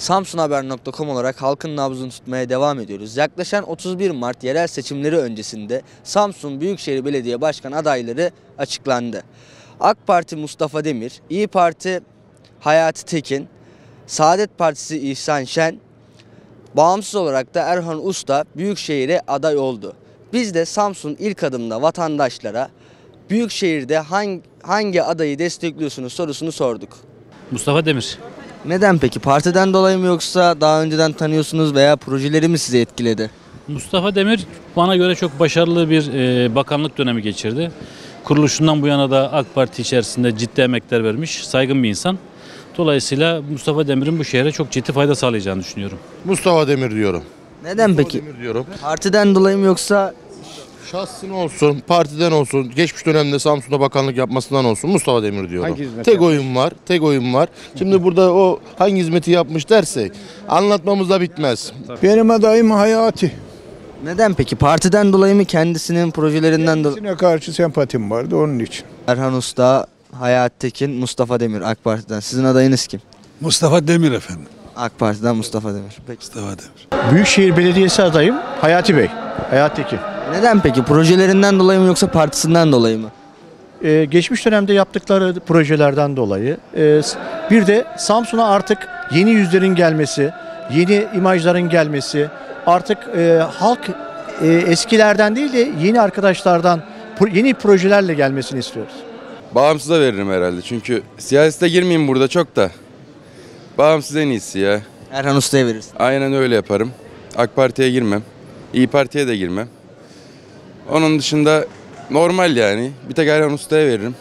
Samsunhaber.com olarak halkın nabzını tutmaya devam ediyoruz. Yaklaşan 31 Mart yerel seçimleri öncesinde Samsun Büyükşehir Belediye Başkan adayları açıklandı. AK Parti Mustafa Demir, İyi Parti Hayati Tekin, Saadet Partisi İhsan Şen, bağımsız olarak da Erhan Usta Büyükşehir'e aday oldu. Biz de Samsun ilk adımda vatandaşlara Büyükşehir'de hangi, hangi adayı destekliyorsunuz sorusunu sorduk. Mustafa Demir. Neden peki? Partiden dolayı mı yoksa daha önceden tanıyorsunuz veya projeleri mi sizi etkiledi? Mustafa Demir bana göre çok başarılı bir e, bakanlık dönemi geçirdi. Kuruluşundan bu yana da AK Parti içerisinde ciddi emekler vermiş, saygın bir insan. Dolayısıyla Mustafa Demir'in bu şehre çok ciddi fayda sağlayacağını düşünüyorum. Mustafa Demir diyorum. Neden peki? Demir diyorum. Partiden dolayı mı yoksa Şahsın olsun, partiden olsun, geçmiş dönemde Samsun'da bakanlık yapmasından olsun Mustafa Demir diyorum. Hangi hizmet tek oyun var, tek oyun var. Şimdi burada o hangi hizmeti yapmış dersek anlatmamız da bitmez. Benim adayım Hayati. neden peki? Partiden dolayı mı kendisinin projelerinden dolayı? Kendisine karşı sempatim vardı onun için. Erhan Usta, Hayat Tekin, Mustafa Demir AK Parti'den. Sizin adayınız kim? Mustafa Demir efendim. AK Parti'den Mustafa Demir. Peki. Mustafa Demir. Büyükşehir Belediyesi adayım Hayati Bey. Hayati Tekin. Neden peki? Projelerinden dolayı mı yoksa partisinden dolayı mı? Ee, geçmiş dönemde yaptıkları projelerden dolayı e, s- bir de Samsun'a artık yeni yüzlerin gelmesi, yeni imajların gelmesi, artık e, halk e, eskilerden değil de yeni arkadaşlardan yeni projelerle gelmesini istiyoruz. Bağımsıza veririm herhalde çünkü siyasete girmeyeyim burada çok da. Bağımsız en iyisi ya. Erhan Usta'ya verirsin. Aynen öyle yaparım. AK Parti'ye girmem. İyi Parti'ye de girmem. Onun dışında normal yani. Bir tek Erhan Usta'ya veririm.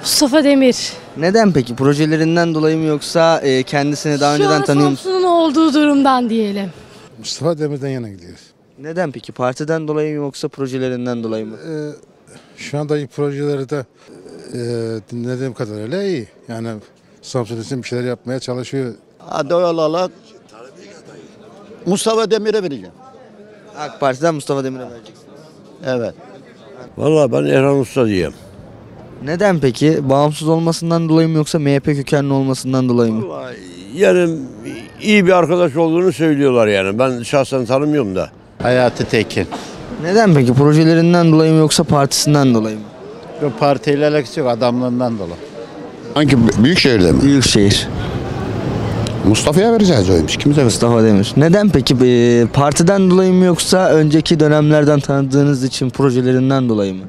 Mustafa Demir. Neden peki? Projelerinden dolayı mı yoksa e, kendisini daha Şu önceden an tanıyor musunuz? Samsun'un olduğu durumdan diyelim. Mustafa Demir'den yana gidiyoruz. Neden peki? Partiden dolayı mı yoksa projelerinden dolayı mı? Ee, şu anda iyi projeleri de e, dinlediğim kadarıyla iyi. Yani Samsun için bir şeyler yapmaya çalışıyor. Aday olarak Mustafa Demir'e vereceğim. AK Parti'den Mustafa Demir'e vereceksin. Evet. Vallahi ben Erhan Usta diyeyim. Neden peki? Bağımsız olmasından dolayı mı yoksa MHP kökenli olmasından dolayı mı? Vallahi yani iyi bir arkadaş olduğunu söylüyorlar yani. Ben şahsen tanımıyorum da. Hayati Tekin. Neden peki? Projelerinden dolayı mı yoksa partisinden dolayı mı? Bu partiyle alakası yok adamlığından dolayı. Hangi Büyükşehir'de mi? Büyükşehir. Mustafa'ya vereceğiz oymuş. Kimize Mustafa Demir. Neden peki? E, partiden dolayı mı yoksa önceki dönemlerden tanıdığınız için projelerinden dolayı mı?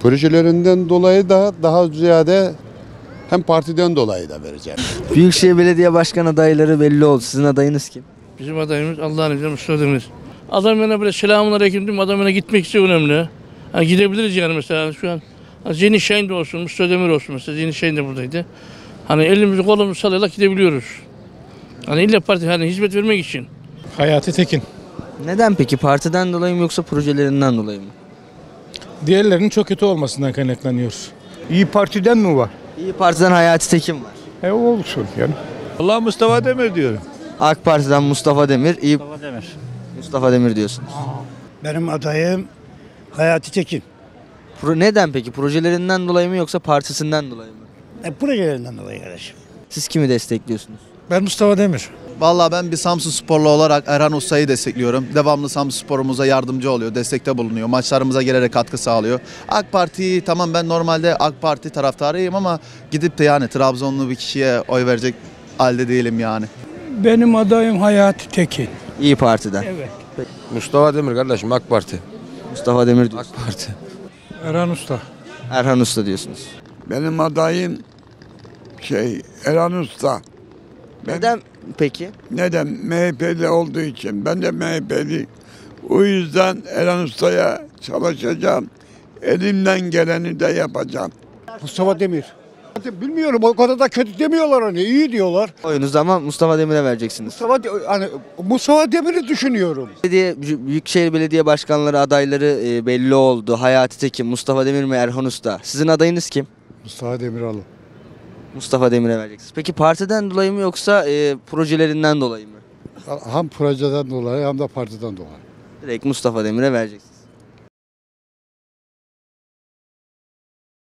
Projelerinden dolayı da daha ziyade hem partiden dolayı da vereceğim. Büyükşehir Belediye Başkan adayları belli oldu. Sizin adayınız kim? Bizim adayımız Allah'ın izniyle Mustafa Demir. Adam yana böyle selamun aleyküm diyeyim, adam yana gitmek istiyor önemli. Hani gidebiliriz yani mesela şu an. Hani Zihni Şahin de olsun, Mustafa Demir olsun mesela. Zihni Şahin de buradaydı. Hani elimizi kolumuzu sallayarak gidebiliyoruz. Hani illa parti hani hizmet vermek için. Hayati Tekin. Neden peki? Partiden dolayı mı yoksa projelerinden dolayı mı? Diğerlerinin çok kötü olmasından kaynaklanıyor. İyi Parti'den mi var? İyi Parti'den Hayati Tekin var. E olsun yani. Allah Mustafa Demir diyorum. AK Parti'den Mustafa Demir, İyi Mustafa Demir. Mustafa Demir diyorsunuz. Benim adayım Hayati Tekin. Pro- neden peki? Projelerinden dolayı mı yoksa partisinden dolayı mı? E, projelerinden dolayı kardeşim. Siz kimi destekliyorsunuz? Ben Mustafa Demir. Vallahi ben bir Samsun sporlu olarak Erhan Usta'yı destekliyorum. Devamlı Samsun sporumuza yardımcı oluyor, destekte bulunuyor. Maçlarımıza gelerek katkı sağlıyor. AK Parti'yi tamam ben normalde AK Parti taraftarıyım ama gidip de yani Trabzonlu bir kişiye oy verecek halde değilim yani. Benim adayım Hayati Tekin. İyi Parti'den. Evet. Mustafa Demir kardeşim AK Parti. Mustafa Demir diyorsunuz. Parti. Erhan Usta. Erhan Usta diyorsunuz. Benim adayım şey Erhan Usta. Neden peki? Neden? MHP'li olduğu için. Ben de MHP'li. O yüzden Erhan Usta'ya çalışacağım. Elimden geleni de yapacağım. Mustafa Demir. Bilmiyorum o kadar da kötü demiyorlar hani iyi diyorlar. Oyunuzu ama Mustafa Demir'e vereceksiniz. Mustafa hani Mustafa Demir'i düşünüyorum. Belediye, Büyükşehir Belediye Başkanları adayları e, belli oldu. Hayati Tekin, Mustafa Demir mi Erhan Usta? Sizin adayınız kim? Mustafa Demiral'ı. Mustafa Demir'e vereceksiniz. Peki partiden dolayı mı yoksa e, projelerinden dolayı mı? Hem projeden dolayı hem de partiden dolayı. Direkt Mustafa Demir'e vereceksiniz.